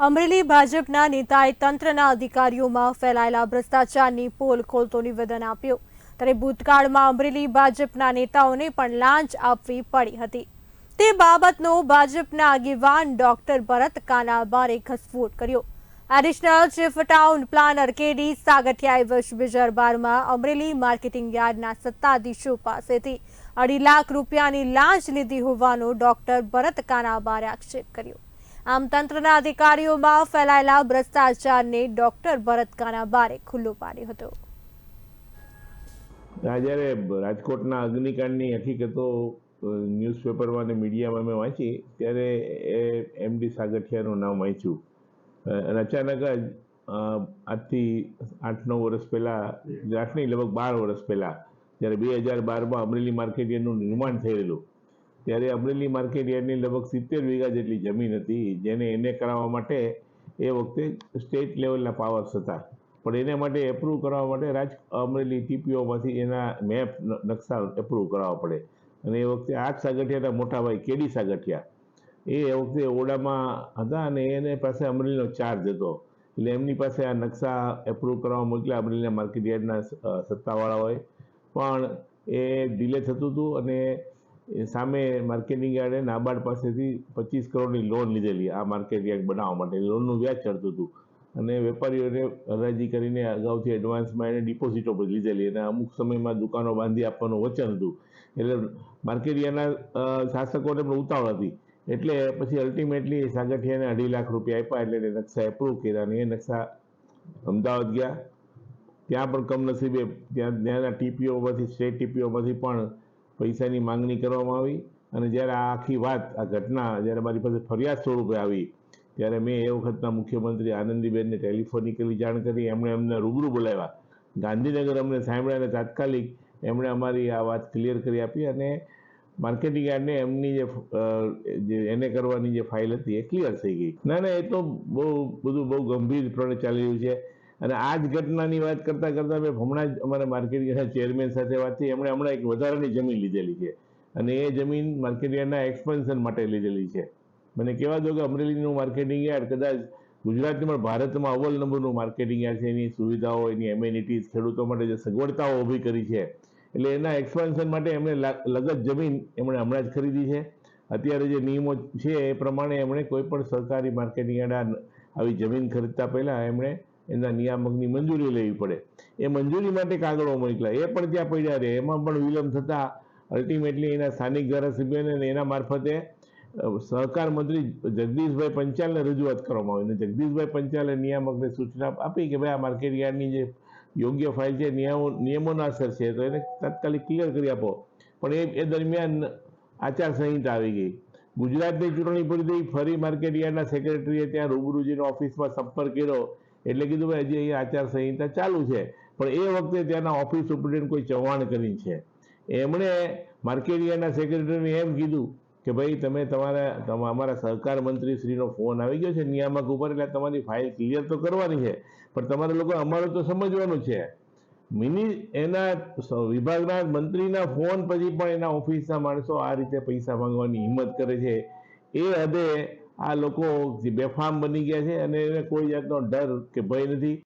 અમરેલી ભાજપના નેતાએ તંત્રના અધિકારીઓમાં ફેલાયેલા ભ્રષ્ટાચારની પોલ ખોલતો નિવેદન આપ્યું. ત્યારે ભૂતકાળમાં અમરેલી ભાજપના નેતાઓને પણ લાંચ આપવી પડી હતી. તે બાબતનો ભાજપના આગેવાન ડોક્ટર ભરત કાનાબારે ઘસફોટ કર્યો. Additional chief town planner KD સાગઠિયાએ વર્ષ બે હજાર બારમાં અમરેલી માર્કેટિંગ યાર્ડના સત્તાધીશો પાસેથી અઢી લાખ રૂપિયાની લાંચ લીધી હોવાનો ડોક્ટર ભરત કાનાબારે આક્ષેપ કર્યો. આમ તંત્રના અધિકારીઓમાં ફેલાયેલા ભ્રષ્ટાચારને ડોક્ટર ભરત કાનાબારે ખુલ્લો પાડ્યો હતો. જ્યારે રાજકોટના અગ્નિકાંડની હકીકતો ન્યૂઝપેપરમાં અને મીડિયામાં મેં વાંચી, ત્યારે એ એમડી સાગઠિયાનું નામ વાંચ્યું. અને અચાનક જ આજથી આઠ નવ વર્ષ પહેલાં, આઠ નહીં, લગભગ બાર વર્ષ પહેલાં, જ્યારે બે હજાર બારમાં અમરેલી માર્કેટ યાર્ડનું નિર્માણ થયેલું ત્યારે અમરેલી માર્કેટ યાર્ડની લગભગ સિત્તેર વીઘા જેટલી જમીન હતી, જેને એને કરાવવા માટે એ વખતે સ્ટેટ લેવલના પાવર્સ હતા. પણ એને માટે એપ્રૂવ કરવા માટે રાજ અમરેલી ટીપીઓમાંથી એના મેપ નકશા એપ્રૂવ કરાવવા પડે. અને એ વખતે આઠ સાગઠિયાના મોટા ભાઈ કેડી સાગઠિયા. એ વખતે ઓડામાં હતા અને એને પાસે અમરેલીનો ચાર્જ હતો. એટલે એમની પાસે આ નકશા એપ્રૂવ કરવા મોકલ્યા અમરેલીના માર્કેટ યાર્ડના હોય પણ એ ડિલે થતું હતું અને એ સામે માર્કેટિંગ યાર્ડે નાબાર્ડ પાસેથી પચીસ કરોડની લોન લીધેલી આ માર્કેટ યાર્ડ બનાવવા માટે. લોનનું વ્યાજ ચડતું હતું. અને વેપારીઓને હરાજી કરીને અગાઉથી એડવાન્સમાં એને ડિપોઝિટો પણ લીધેલી અને અમુક સમયમાં દુકાનો બાંધી આપવાનું વચન હતું. એટલે માર્કેટ યાર્ડના શાસકોને પણ ઉતાવળ હતી. એટલે પછી અલ્ટિમેટલી સાગઠિયાને અઢી લાખ રૂપિયા આપ્યા એટલે એને નકશા એપ્રૂવ કર્યા અને એ નકશા અમદાવાદ ગયા. ત્યાં પણ કમનસીબે ત્યાં, ત્યાંના ટીપીઓમાંથી સ્ટેટ ટીપીઓમાંથી પણ પૈસાની માંગણી કરવામાં આવી અને જ્યારે આ આખી વાત, આ ઘટના જ્યારે મારી પાસે ફરિયાદ સ્વરૂપે આવી, ત્યારે મેં એ વખતના મુખ્યમંત્રી આનંદીબેનને ટેલિફોનિકલી જાણ કરી, એમણે અમને રૂબરૂ બોલાવ્યા. ગાંધીનગર અમને સાંભળ્યા અને તાત્કાલિક એમણે અમારી આ વાત ક્લિયર કરી આપી અને માર્કેટિંગ યાર્ડને એમની જે એને કરવાની જે ફાઇલ હતી એ ક્લિયર થઈ ગઈ. ના ના, એ તો બહુ, બધું બહુ ગંભીરપણે ચાલી રહ્યું છે. અને આ જ ઘટનાની વાત કરતાં કરતાં મેં હમણાં જ અમારા માર્કેટિંગ ચેરમેન સાથે વાત થઈ. એમણે હમણાં એક વધારાની જમીન લીધેલી છે. અને એ જમીન માર્કેટિંગના એક્સપેન્શન માટે લીધેલી છે. મને કહેવા દો કે અમરેલીનું માર્કેટિંગ યાર્ડ કદાચ ગુજરાતની પણ ભારતમાં અવ્વલ નંબરનું માર્કેટિંગ યાર્ડ છે. એની સુવિધાઓ, એની એમ્યુનિટીઝ ખેડૂતો માટે જે સગવડતાઓ ઊભી કરી છે. એટલે એના એક્સપાન્શન માટે એમણે લગત જમીન એમણે હમણાં જ ખરીદી છે. અત્યારે જે નિયમો છે એ પ્રમાણે એમણે કોઈ પણ સરકારી માર્કેટિંગ યાર્ડ આવી જમીન ખરીદતા પહેલાં એમણે એના નિયામકની મંજૂરી લેવી પડે. એ મંજૂરી માટે કાગળો મોકલ્યા. એ પણ ત્યાં પડ્યા રહે. એમાં પણ વિલંબ થતાં અલ્ટિમેટલી એના સ્થાનિક ધારાસભ્યોને એના મારફતે સહકાર મંત્રી જગદીશભાઈ પંચાલને રજૂઆત કરવામાં આવી. અને જગદીશભાઈ પંચાલે નિયામકને સૂચના આપી કે ભાઈ આ માર્કેટ યાર્ડની જે યોગ્ય ફાઇલ છે, નિયમો, નિયમોના અસર છે. તો એને તાત્કાલિક ક્લિયર કરી આપો. પણ એ એ દરમિયાન આચારસંહિતા આવી ગઈ. ગુજરાતની ચૂંટણી પૂરી થઈ ફરી માર્કેટ યાર્ડના સેક્રેટરીએ ત્યાં રૂબરૂજીનો ઓફિસમાં સંપર્ક કર્યો. એટલે કીધું ભાઈ, હજી અહીંયા આચારસંહિતા ચાલુ છે. પણ એ વખતે ત્યાંના ઓફિસ સુપ્રિન્ટેન્ડન્ટ કોઈ ચૌહાણ કરીને છે. એમણે માર્કેરિયાના સેક્રેટરીને એમ કીધું કે ભાઈ, તમે તમારા, તમા- અમારા સહકાર મંત્રી શ્રીનો ફોન આવી ગયો છે નિયામક ઉપર, એટલે તમારી ફાઇલ ક્લિયર તો કરવાની છે, પણ તમારે લોકો અમારું તો સમજવાનું છે. મિની, એના વિભાગના મંત્રીના ફોન પછી પણ એના ઓફિસના માણસો આ રીતે પૈસા માંગવાની હિંમત કરે છે. એ હદે આ લોકો બેફામ બની ગયા છે અને એને કોઈ જાતનો ડર કે ભય નથી.